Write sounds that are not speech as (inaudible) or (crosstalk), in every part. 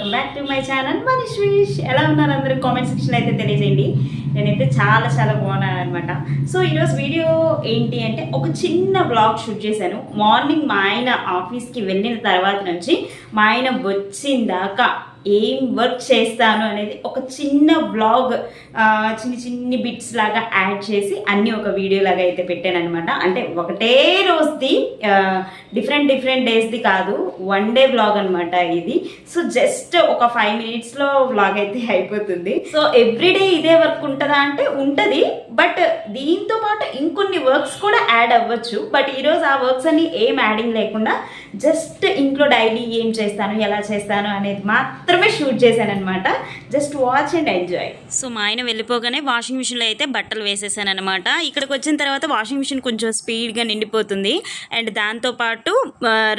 Welcome back to my channel Manish wish ఎలా ఉన్నారు అందరూ? కామెంట్ సెక్షన్ అయితే తెలియజేయండి. నేనైతే చాలా చాలా బాగున్నాను అనమాట సో ఈరోజు వీడియో ఏంటి అంటే ఒక చిన్న బ్లాగ్ షూట్ చేశాను. మార్నింగ్ మా ఆయన ఆఫీస్కి వెళ్ళిన తర్వాత నుంచి మా ఆయన వచ్చిందాకా ఏం వర్క్ చేస్తాను అనేది ఒక చిన్న బ్లాగ్ చిన్ని చిన్ని బిట్స్ లాగా యాడ్ చేసి అన్నీ ఒక వీడియో లాగా అయితే పెట్టాను అనమాట అంటే ఒకటే రోజుది డిఫరెంట్ డిఫరెంట్ డేస్ది కాదు వన్ డే బ్లాగ్ అనమాట ఇది. సో జస్ట్ ఒక ఫైవ్ మినిట్స్లో బ్లాగ్ అయితే (laughs) అయిపోతుంది. సో ఎవ్రీడే ఇదే వర్క్ ఉంటుందా అంటే ఉంటుంది బట్ దీంతో పాటు ఇంకొన్ని వర్క్స్ కూడా యాడ్ అవ్వచ్చు. బట్ ఈరోజు ఆ వర్క్స్ అన్ని ఏం యాడింగ్ లేకుండా జస్ట్ ఇంట్లో డైలీ ఏం చేస్తాను ఎలా చేస్తాను అనేది మాత్రమే షూట్ చేశాను అనమాట just watch and enjoy. So మా ఆయన వెళ్ళిపోగానే వాషింగ్ మిషన్లో అయితే బట్టలు వేసేసాను అనమాట ఇక్కడికి వచ్చిన తర్వాత వాషింగ్ మిషన్ కొంచెం స్పీడ్గా నిండిపోతుంది. అండ్ దాంతోపాటు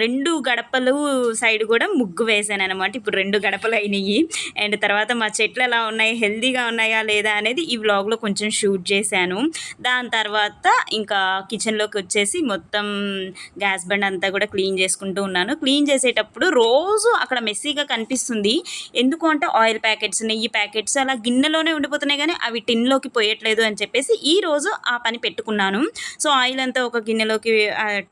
రెండు గడపలు సైడ్ కూడా ముగ్గు వేసాను అనమాట ఇప్పుడు రెండు గడపలు అయినాయి. అండ్ తర్వాత మా చెట్లు ఎలా ఉన్నాయి హెల్దీగా ఉన్నాయా లేదా అనేది ఈ వ్లాగ్లో కొంచెం షూట్ చేశాను. దాని తర్వాత ఇంకా కిచెన్లోకి వచ్చేసి మొత్తం గ్యాస్ బండ్ అంతా కూడా క్లీన్ చేసుకుంటూ ఉన్నాను. క్లీన్ చేసేటప్పుడు రోజు అక్కడ మెస్సీగా కనిపిస్తుంది. ఎందుకు అంటే ఆయిల్ ప్యాకెట్స్ నెయ్యి ప్యాకెట్స్ అలా గిన్నెలోనే ఉండిపోతున్నాయి కానీ అవి టిన్లోకి పోయట్లేదు అని చెప్పేసి ఈ రోజు ఆ పని పెట్టుకున్నాను. సో ఆయిల్ అంతా ఒక గిన్నెలోకి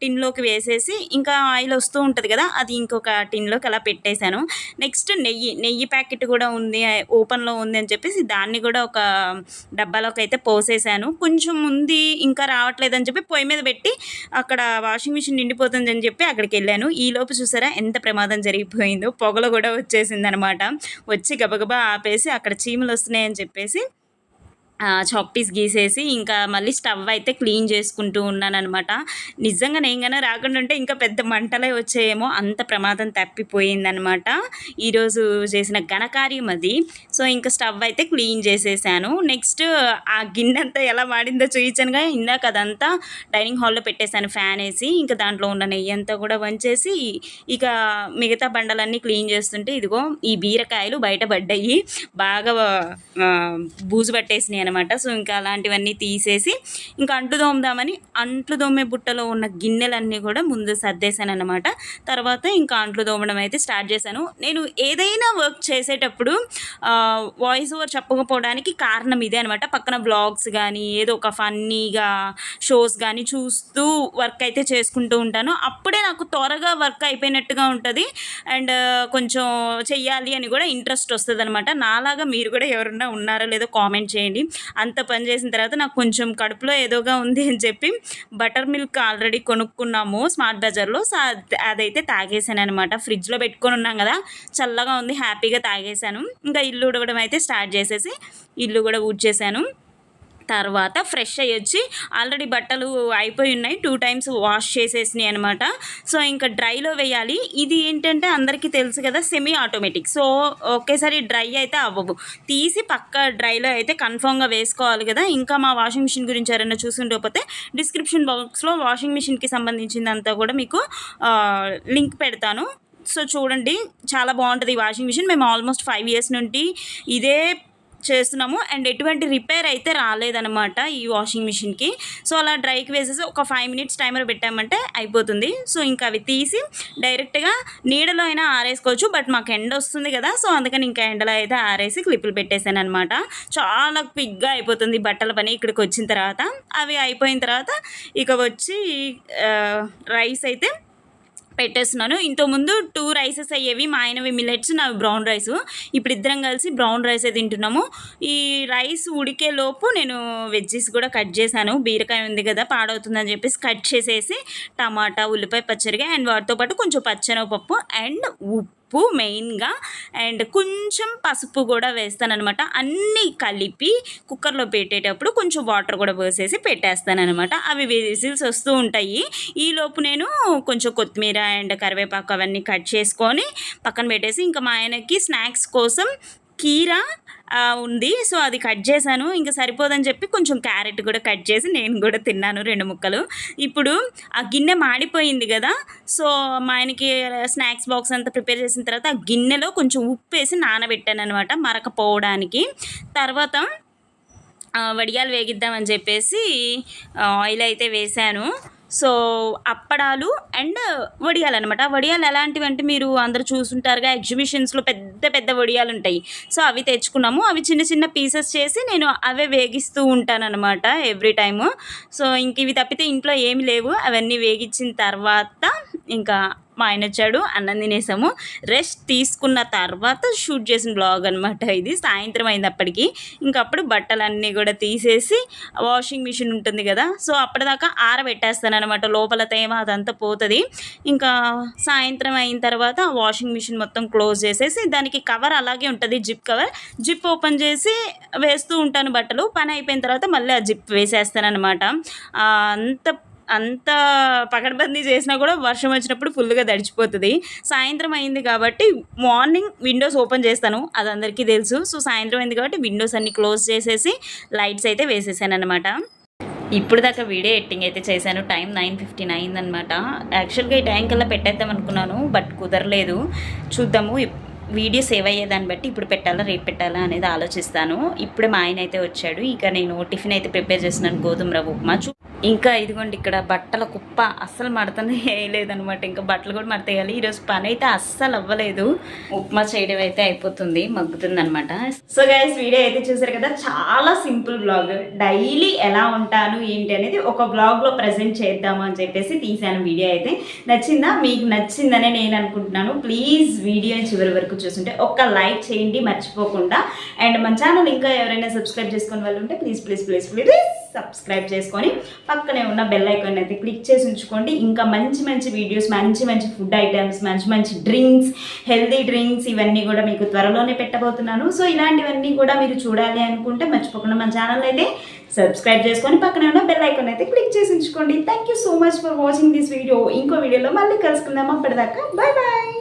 టిన్లోకి వేసేసి ఇంకా ఆయిల్ వస్తూ ఉంటుంది కదా అది ఇంకొక టిన్లోకి అలా పెట్టేశాను. నెక్స్ట్ నెయ్యి నెయ్యి ప్యాకెట్ కూడా ఉంది ఓపెన్లో ఉంది అని చెప్పేసి దాన్ని కూడా ఒక డబ్బాలోకి అయితే పోసేసాను. కొంచెం ఉంది ఇంకా రావట్లేదు అని చెప్పి పొయ్యి మీద పెట్టి అక్కడ వాషింగ్ మిషన్ నిండిపోతుంది అని చెప్పి అక్కడికి వెళ్ళాను. ఈ లోపు చూసారా ఎంత ప్రమాదం జరిగిపోయిందో పొగలు కూడా వచ్చేసింది అనమాట వచ్చి గబగబా ఆపేసి అక్కడ చీమలు వస్తున్నాయని చెప్పేసి చాక్ పీస్ గీసేసి ఇంకా మళ్ళీ స్టవ్ అయితే క్లీన్ చేసుకుంటూ ఉన్నాను అనమాట నిజంగా నేను కన్నా రాకుండా ఉంటే ఇంకా పెద్ద మంటలే వచ్చాయేమో అంత ప్రమాదం తప్పిపోయిందనమాట ఈరోజు చేసిన ఘనకార్యం అది. సో ఇంకా స్టవ్ అయితే క్లీన్ చేసేసాను. నెక్స్ట్ ఆ గిన్నె అంతా ఎలా వాడిందో చూయించానుగా ఇందాక అదంతా డైనింగ్ హాల్లో పెట్టేశాను ఫ్యాన్ వేసి ఇంకా దాంట్లో ఉన్న నెయ్యి అంతా కూడా వంచేసి ఇక మిగతా బండలన్నీ క్లీన్ చేస్తుంటే ఇదిగో ఈ బీరకాయలు బయట పడ్డాయి. బాగా బూజు పట్టేసినాయి అనమాట. సో ఇంకా అలాంటివన్నీ తీసేసి ఇంకా అంట్లు తోముదామని అంట్లు తోమే బుట్టలో ఉన్న గిన్నెలన్నీ కూడా ముందు సర్దేశాను అనమాట. తర్వాత ఇంకా అంట్లు తోమడం అయితే స్టార్ట్ చేశాను. నేను ఏదైనా వర్క్ చేసేటప్పుడు వాయిస్ ఓవర్ చెప్పకపోవడానికి కారణం ఇదే అనమాట. పక్కన బ్లాగ్స్ కానీ ఏదో ఒక ఫన్నీగా షోస్ కానీ చూస్తూ వర్క్ అయితే చేసుకుంటూ ఉంటాను. అప్పుడే నాకు త్వరగా వర్క్ అయిపోయినట్టుగా ఉంటుంది. అండ్ కొంచెం చెయ్యాలి అని కూడా ఇంట్రెస్ట్ వస్తుంది అనమాట నాలాగా మీరు కూడా ఎవరున్నా ఉన్నారో లేదో కామెంట్ చేయండి. అంత పని చేసిన తర్వాత నాకు కొంచెం కడుపులో ఏదోగా ఉంది అని చెప్పి బటర్ మిల్క్ ఆల్రెడీ కొనుక్కున్నాము స్మార్ట్ బజార్లో. సో అదైతే తాగేసాను అనమాట ఫ్రిడ్జ్లో పెట్టుకొని ఉన్నాం కదా చల్లగా ఉంది హ్యాపీగా తాగేసాను. ఇంకా ఇల్లు ఉడవడం అయితే స్టార్ట్ చేసేసి ఇల్లు కూడా ఊడ్చేసాను. తర్వాత ఫ్రెష్ అయ్యి వచ్చి ఆల్రెడీ బట్టలు అయిపోయి ఉన్నాయి. టూ టైమ్స్ వాష్ చేసేసినాయి అనమాట సో ఇంకా డ్రైలో వేయాలి. ఇది ఏంటంటే అందరికీ తెలుసు కదా సెమీ ఆటోమేటిక్ సో ఒకేసారి డ్రై అయితే అవ్వవు. తీసి పక్క డ్రైలో అయితే కన్ఫామ్గా వేసుకోవాలి కదా. ఇంకా మా వాషింగ్ మిషన్ గురించి ఎవరైనా చూసుకుంటే డిస్క్రిప్షన్ బాక్స్లో వాషింగ్ మిషన్కి సంబంధించిందంతా కూడా మీకు లింక్ పెడతాను. సో చూడండి. చాలా బాగుంటుంది ఈ వాషింగ్ మిషన్ మేము ఆల్మోస్ట్ ఫైవ్ ఇయర్స్ నుండి ఇదే చేస్తున్నాము. అండ్ ఎటువంటి రిపేర్ అయితే రాలేదనమాట ఈ వాషింగ్ మిషన్కి. సో అలా డ్రైకి వేసేసి ఒక ఫైవ్ మినిట్స్ టైమర్ పెట్టామంటే అయిపోతుంది. సో ఇంకా అవి తీసి డైరెక్ట్గా నీడలో అయినా ఆరేసుకోవచ్చు. బట్ మాకు ఎండ వస్తుంది కదా సో అందుకని ఇంకా ఎండలో అయితే ఆరేసి క్లిప్పులు పెట్టేశాను అనమాట చాలా క్విక్గా అయిపోతుంది బట్టల పని ఇక్కడికి వచ్చిన తర్వాత. అవి అయిపోయిన తర్వాత ఇక వచ్చి రైస్ అయితే పెట్టేస్తున్నాను. ఇంతకుముందు టూ రైసెస్ అయ్యేవి మా ఆయనవి మిల్లెట్స్ నావి బ్రౌన్ రైస్ ఇప్పుడు ఇద్దరం కలిసి బ్రౌన్ రైస్ తింటున్నాము. ఈ రైస్ ఉడికే లోపు నేను వెజ్జెస్ కూడా కట్ చేశాను. బీరకాయ ఉంది కదా పాడవుతుందని చెప్పేసి కట్ చేసేసి టమాటా ఉల్లిపాయ పచ్చడిగా అండ్ వాటితో పాటు కొంచెం పచ్చనపప్పు అండ్ ఉప్పు. ఉప్పు మెయిన్గా అండ్ కొంచెం పసుపు కూడా వేస్తానన్నమాట. అన్నీ కలిపి కుక్కర్లో పెట్టేటప్పుడు కొంచెం వాటర్ కూడా పోసేసి పెట్టేస్తానన్నమాట. అవి విజిల్స్ వస్తూ ఉంటాయి. ఈ లోపు నేను కొంచెం కొత్తిమీర అండ్ కరివేపాకు అవన్నీ కట్ చేసుకొని పక్కన పెట్టేసి ఇంకా మా ఆయనకి స్నాక్స్ కోసం కీరా ఉంది. సో అది కట్ చేశాను. ఇంకా సరిపోదని చెప్పి కొంచెం క్యారెట్ కూడా కట్ చేసి నేను కూడా తిన్నాను రెండు ముక్కలు. ఇప్పుడు ఆ గిన్నె మాడిపోయింది కదా సో మా ఆయనకి స్నాక్స్ బాక్స్ అంతా ప్రిపేర్ చేసిన తర్వాత ఆ గిన్నెలో కొంచెం ఉప్పు వేసి నానబెట్టాను అనమాట మరకపోవడానికి. తర్వాత వడియాలు వేగిద్దామని చెప్పేసి ఆయిల్ అయితే వేశాను. సో అప్పడాలు అండ్ వడియాలు అనమాట వడియాలు ఎలాంటివి అంటే మీరు అందరు చూసుంటారుగా ఎగ్జిబిషన్స్లో పెద్ద పెద్ద వడియాలు ఉంటాయి సో అవి తెచ్చుకున్నాము. అవి చిన్న చిన్న పీసెస్ చేసి నేను అవే వేగిస్తూ ఉంటానన్నమాట ఎవ్రీ టైము. సో ఇంక ఇవి తప్పితే ఇంట్లో ఏమి లేవు. అవన్నీ వేగించిన తర్వాత ఇంకా మా ఆయన వచ్చాడు అన్నం తినేసాము. రెస్ట్ తీసుకున్న తర్వాత షూట్ చేసిన బ్లాగ్ అనమాట ఇది. సాయంత్రం అయింది ఇంకప్పుడు బట్టలన్నీ కూడా తీసేసి వాషింగ్ మిషన్ ఉంటుంది కదా సో అప్పటిదాకా ఆరబెట్టేస్తాను అనమాట లోపల తేమ అదంతా పోతుంది. ఇంకా సాయంత్రం అయిన తర్వాత వాషింగ్ మిషన్ మొత్తం క్లోజ్ చేసేసి దానికి కవర్ అలాగే ఉంటుంది జిప్ కవర్ జిప్ ఓపెన్ చేసి వేస్తూ ఉంటాను బట్టలు. పని అయిపోయిన తర్వాత మళ్ళీ ఆ జిప్ వేసేస్తాను అనమాట అంత అంత పకడ్బందీ చేసినా కూడా వర్షం వచ్చినప్పుడు ఫుల్గా తడిచిపోతుంది సాయంత్రం అయింది కాబట్టి మార్నింగ్ విండోస్ ఓపెన్ చేస్తాను. అది అందరికీ తెలుసు. సో సాయంత్రం అయింది కాబట్టి విండోస్ అన్ని క్లోజ్ చేసేసి లైట్స్ అయితే వేసేసాను అనమాట ఇప్పుడు దాకా వీడియో ఎడిటింగ్ అయితే చేశాను. టైం నైన్ ఫిఫ్టీన్ అయిందనమాట యాక్చువల్గా ఈ టైం కల్లా పెట్టేద్దాం అనుకున్నాను బట్ కుదరలేదు. చూద్దాము. వీడియో సేవ్ అయ్యేదాన్ని బట్టి ఇప్పుడు పెట్టాలా రేపు పెట్టాలా అనేది ఆలోచిస్తాను. ఇప్పుడే మా ఆయన అయితే వచ్చాడు. ఇక నేను టిఫిన్ అయితే ప్రిపేర్ చేస్తున్నాను గోధుమ రవ్వ ఉప్మా. చూ ఇంకా ఇదిగోండి ఇక్కడ బట్టల కుప్ప అస్సలు మడతనే (laughs) వేయలేదనమాట ఇంకా బట్టలు కూడా మడతేయాలి. ఈరోజు పని అయితే అస్సలు అవ్వలేదు. ఉప్మా చేయడం అయితే అయిపోతుంది. మగ్గుతుంది అనమాట సో గైస్ వీడియో అయితే చూసారు కదా? చాలా సింపుల్ బ్లాగ్. డైలీ ఎలా ఉంటాను ఏంటి అనేది ఒక బ్లాగ్లో ప్రజెంట్ చేద్దాము అని చెప్పేసి తీశాను వీడియో అయితే. నచ్చిందా? మీకు నచ్చిందనే నేను అనుకుంటున్నాను. ప్లీజ్ వీడియో చివరి వరకు చూస్తుంటే ఒక్క లైక్ చేయండి మర్చిపోకుండా. అండ్ మన ఛానల్ ఇంకా ఎవరైనా సబ్స్క్రైబ్ చేసుకుని వాళ్ళు ఉంటే please please please please. Subscribe చేసుకొని పక్కనే ఉన్న బెల్ ఐకాన్ అయితే క్లిక్ చేసి ఉంచుకోండి. ఇంకా మంచి మంచి వీడియోస్ మంచి మంచి ఫుడ్ ఐటమ్స్ మంచి మంచి డ్రింక్స్ హెల్దీ డ్రింక్స్ ఇవన్నీ కూడా మీకు త్వరలోనే పెట్టబోతున్నాను. సో ఇలాంటివన్నీ కూడా మీరు చూడాలి అనుకుంటే మర్చిపోకుండా మన ఛానల్ అయితే సబ్స్క్రైబ్ చేసుకొని పక్కనే ఉన్న బెల్ ఐకాన్ అయితే క్లిక్ చేసి ఉంచుకోండి. Thank you so much for watching this video ఇంకో వీడియోలో మళ్ళీ కలుసుకుందాం. అప్పటిదాకా బాయ్ బాయ్